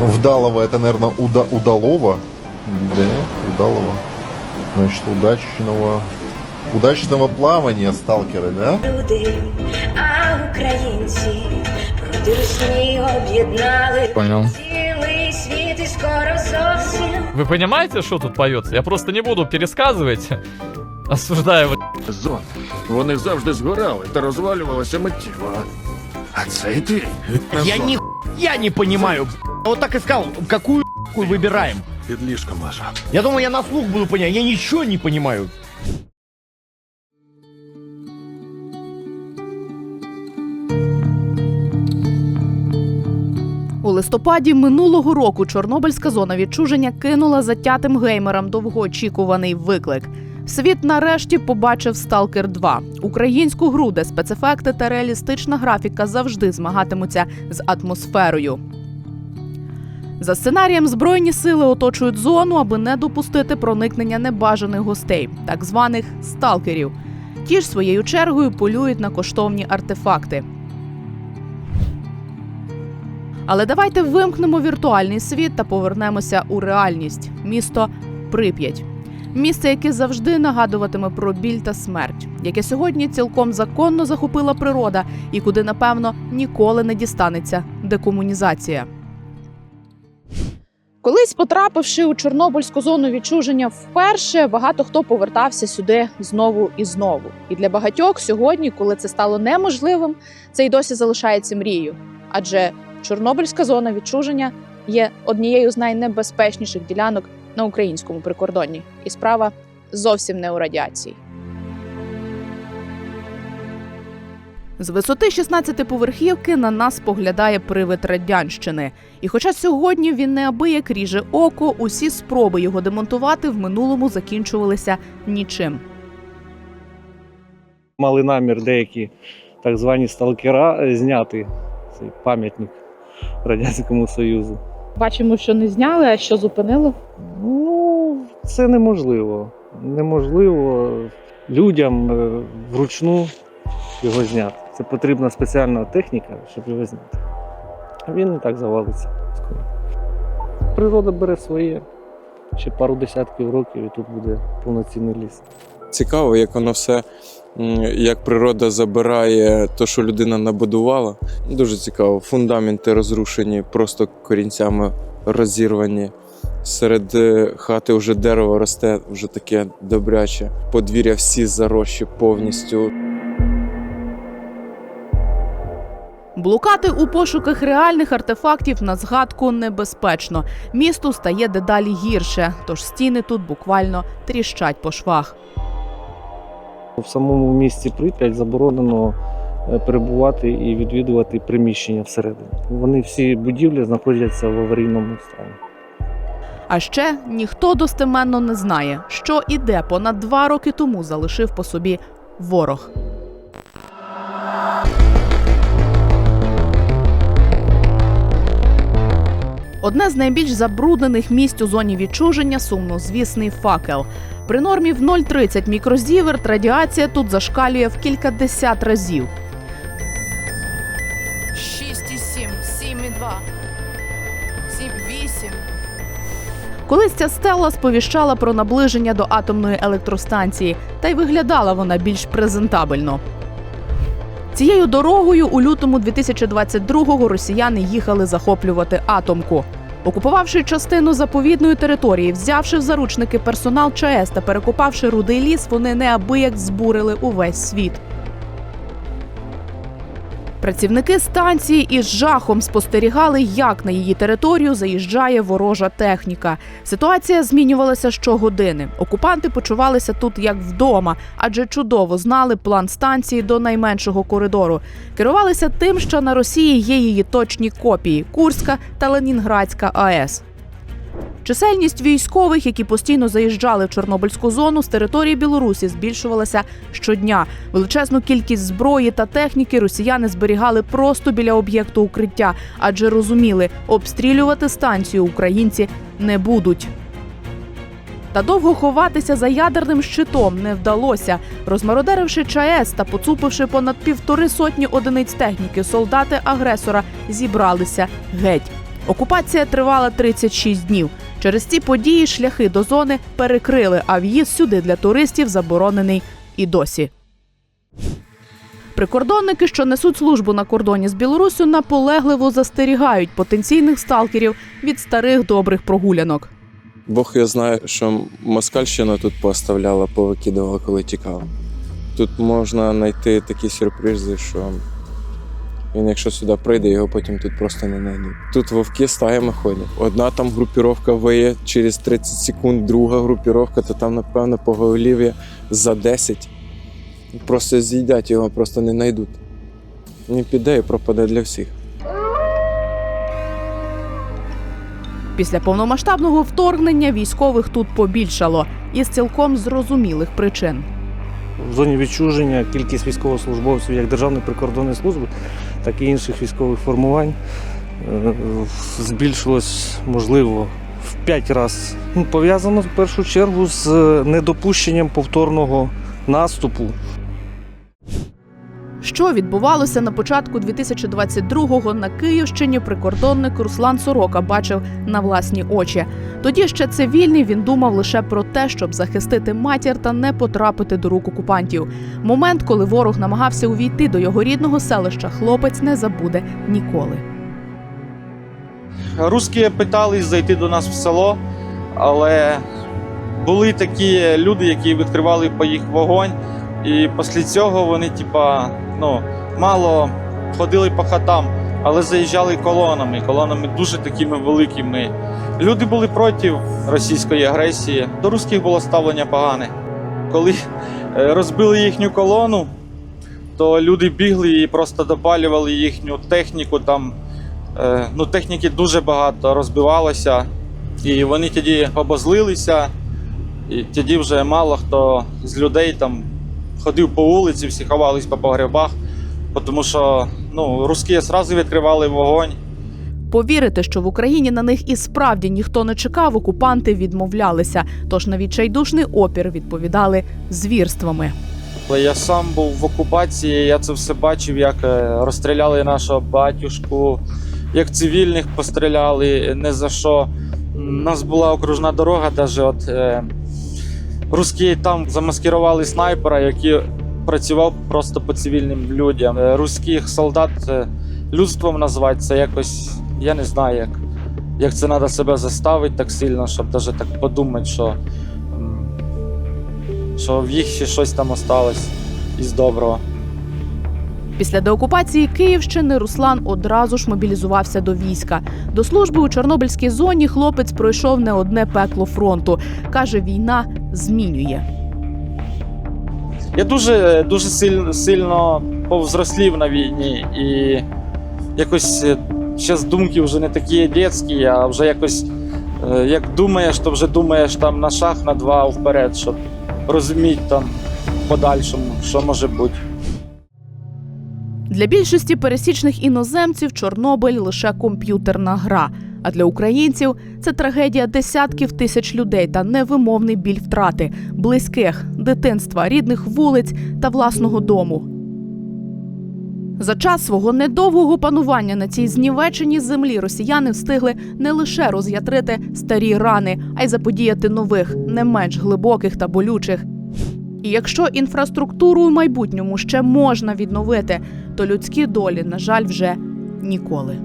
Вдалова это, наверное, уда удалова. Да, удалова. Значит, удачного... Удачного плавания, сталкеры, да? люди, а українці продишні об'єднали Понял. цілий світ і скоро зовсім Вы понимаете, что тут поется? Я просто не буду пересказывать, осуждая его. Зон. Вони завжди згорали та розвалювалися миттєво. А цей ти? Я ни я не понимаю. Вот так и сказал, какую выбираем. Під ліжком лежав. Я думал, я на слух буду понять. Я ничего не понимаю. У листопаді минулого року Чорнобильська зона відчуження кинула затятим геймерам довгоочікуваний виклик. Світ нарешті побачив Сталкер 2 українську гру, де спецефекти та реалістична графіка завжди змагатимуться з атмосферою. За сценарієм збройні сили оточують зону, аби не допустити проникнення небажаних гостей, так званих сталкерів. Ті ж своєю чергою полюють на коштовні артефакти. Але давайте вимкнемо віртуальний світ та повернемося у реальність місто Прип'ять. Місце, яке завжди нагадуватиме про біль та смерть, яке сьогодні цілком законно захопила природа і куди, напевно, ніколи не дістанеться декомунізація. Колись потрапивши у Чорнобильську зону відчуження вперше, багато хто повертався сюди знову і знову. І для багатьох сьогодні, коли це стало неможливим, це й досі залишається мрією. Адже Чорнобильська зона відчуження є однією з найнебезпечніших ділянок на українському прикордонні, і справа зовсім не у радіації. З висоти 16 поверхівки на нас поглядає привид радянщини. І хоча сьогодні він неабияк ріже око, усі спроби його демонтувати в минулому закінчувалися нічим. мали намір деякі так звані сталкера е, зняти цей пам'ятник Радянському Союзу. Бачимо, що не зняли, а що зупинило. Ну, це неможливо. Неможливо людям е, вручну його зняти. Це потрібна спеціальна техніка, щоб його зняти. А він і так завалиться. Природа бере своє. Ще пару десятків років і тут буде повноцінний ліс. цікаво, як воно все, як природа забирає те, що людина набудувала. Дуже цікаво. Фундаменти розрушені, просто корінцями розірвані. Серед е, хати вже дерево росте, вже таке добряче. Подвір'я всі зарощі повністю. Блукати у пошуках реальних артефактів на згадку небезпечно. Місту стає дедалі гірше, тож стіни тут буквально тріщать по швах. В самому місті Прип'ять заборонено е, перебувати і відвідувати приміщення всередині. Вони всі будівлі знаходяться в аварійному стані. А ще ніхто достеменно не знає, що і де понад два роки тому залишив по собі ворог. Одне з найбільш забруднених місць у зоні відчуження сумнозвісний факел. При нормі в 0,30 мікрозіверт радіація тут зашкалює в кількадесят разів. 6,7, 7,2, 7,8. Колись ця стела сповіщала про наближення до атомної електростанції, та й виглядала вона більш презентабельно. Цією дорогою у лютому 2022-го росіяни їхали захоплювати атомку. Окупувавши частину заповідної території, взявши в заручники персонал ЧАЕС та перекопавши рудий ліс, вони неабияк збурили увесь світ. Працівники станції із жахом спостерігали, як на її територію заїжджає ворожа техніка. Ситуація змінювалася щогодини. Окупанти почувалися тут як вдома, адже чудово знали план станції до найменшого коридору. Керувалися тим, що на Росії є її точні копії Курська та Ленінградська АЕС. Чисельність військових, які постійно заїжджали в Чорнобильську зону з території Білорусі, збільшувалася щодня. Величезну кількість зброї та техніки росіяни зберігали просто біля об'єкту укриття, адже розуміли, обстрілювати станцію українці не будуть. Та довго ховатися за ядерним щитом не вдалося. Розмародеривши ЧАЕС та поцупивши понад півтори сотні одиниць техніки, солдати агресора зібралися геть. Окупація тривала 36 днів. Через ці події шляхи до зони перекрили, а в'їзд сюди для туристів заборонений і досі. Прикордонники, що несуть службу на кордоні з Білоруссю, наполегливо застерігають потенційних сталкерів від старих добрих прогулянок. Бог я знає, що москальщина тут поставляла, повикидувала, коли тікала. Тут можна знайти такі сюрпризи, що він, якщо сюди прийде, його потім тут просто не знайдуть. Тут вовки стаями ходять. Одна там групіровка виє через 30 секунд, друга групіровка, то там, напевно, поголів'я за 10. Просто з'їдять його, просто не знайдуть. Він піде і пропаде для всіх. Після повномасштабного вторгнення військових тут побільшало із цілком зрозумілих причин. В зоні відчуження кількість військовослужбовців як Державної прикордонної служби, так і інших військових формувань е, збільшилось, можливо, в 5 разів. Ну, Пов'язано в першу чергу з е, недопущенням повторного наступу Що відбувалося на початку 2022-го на Київщині, прикордонник Руслан Сорока бачив на власні очі. Тоді ще цивільний він думав лише про те, щоб захистити матір та не потрапити до рук окупантів. Момент, коли ворог намагався увійти до його рідного селища, хлопець не забуде ніколи. Руські питались зайти до нас в село, але були такі люди, які відкривали по їх вогонь, і після цього вони, типа, ну, мало ходили по хатам, але заїжджали колонами, колонами дуже такими великими. Люди були проти російської агресії. До русських було ставлення погане. Коли е, розбили їхню колону, то люди бігли і просто допалювали їхню техніку там. Е, ну, техніки дуже багато розбивалося, і вони тоді обозлилися, і тоді вже мало хто з людей там ходив по вулиці, всі ховались по погребах, тому що ну, русські одразу відкривали вогонь. Повірити, що в Україні на них і справді ніхто не чекав, окупанти відмовлялися. Тож на відчайдушний опір відповідали звірствами. Але я сам був в окупації, я це все бачив, як е, розстріляли нашого батюшку, як цивільних постріляли не за що. У нас була окружна дорога, навіть от е, русські там замаскирували снайпера, який працював просто по цивільним людям. Е, Руських солдат е, людством назвати це якось, я не знаю, як, як це треба себе заставити так сильно, щоб навіть так подумати, що. що в їх ще щось там осталось із доброго. Після деокупації Київщини Руслан одразу ж мобілізувався до війська. До служби у Чорнобильській зоні хлопець пройшов не одне пекло фронту. каже, війна змінює. Я дуже, дуже сильно, сильно повзрослів на війні і якось зараз думки вже не такі дитячі, а вже якось е, як думаєш, то вже думаєш там на шаг, на два вперед, щоб розуміти там подальшому, що може бути. Для більшості пересічних іноземців Чорнобиль лише комп'ютерна гра. А для українців це трагедія десятків тисяч людей та невимовний біль втрати близьких, дитинства, рідних вулиць та власного дому. За час свого недовгого панування на цій знівеченій землі росіяни встигли не лише роз'ятрити старі рани, а й заподіяти нових, не менш глибоких та болючих. І якщо інфраструктуру у майбутньому ще можна відновити, то людські долі, на жаль, вже ніколи.